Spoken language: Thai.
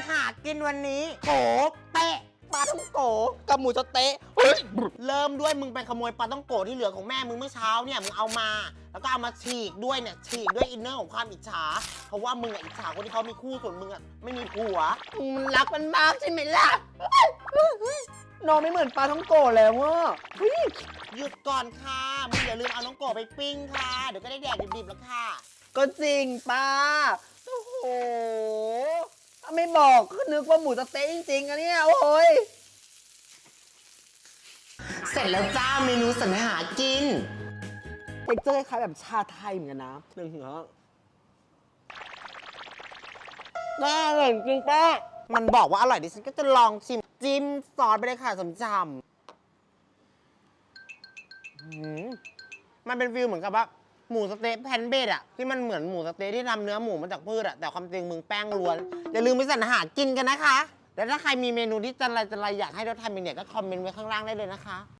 สรรหากินวันนี้ โกเตะปลาต้องโกกับหมูสะเต๊ะเฮ้ยเริ่มด้วยมึงไปขโมยปลาต้องโกะที่เหลือของแม่มึงเมื่อเช้าเนี่ยมึงเอามา แล้วก็เอามาฉีกด้วยเนี่ยฉีกด้วยอินเนอร์ของความอิจฉา เพราะว่ามึงอะอิจฉาคนที่เขามีคู่ส่วนมึงอะไม่มีผัวมึงรักมันมากใช่ไหมล่ะน้องไม่เหมือนปลาท้องโกะแล้วว่ะเฮ้ยหยุดก่อนค่ะมึงอย่าลืมเอาน้องโกะไปปิ้งค่ะ เดี๋ยวก็ได้แดกดิบๆแล้วค่ะ ก็จริงป้าโอ้โหถ้า ไม่บอกก็นึกว่าหมูสะเต๊ะจริงๆอะเนี่ยโอ้ยเสร็จแล้วจ้าเมนูสรรหากิน เท็กเจอร์คล้ายๆแบบชาไทยเหมือนกันนะหนึ่งเหรอน่าอร่อยจริงป้ามันบอกว่าอร่อยดิฉันก็จะลองชิม จิ้มซอสไปเลยค่ะสมจำหืมมันเป็นฟิลเหมือนกับว่า หมูสะเต๊ะแพนเบดอะที่มันเหมือนหมูสะเต๊ะที่ทำเนื้อหมูมาจากพืชอะแต่ความจริงมึงแป้งล้วน อย่าลืมไปสั่นอาหารกินกันนะคะ แล้วถ้าใครมีเมนูที่จันไรจันไรอยากให้เราทำเองเนี่ยก็คอมเมนต์ไว้ข้างล่างได้เลยนะคะ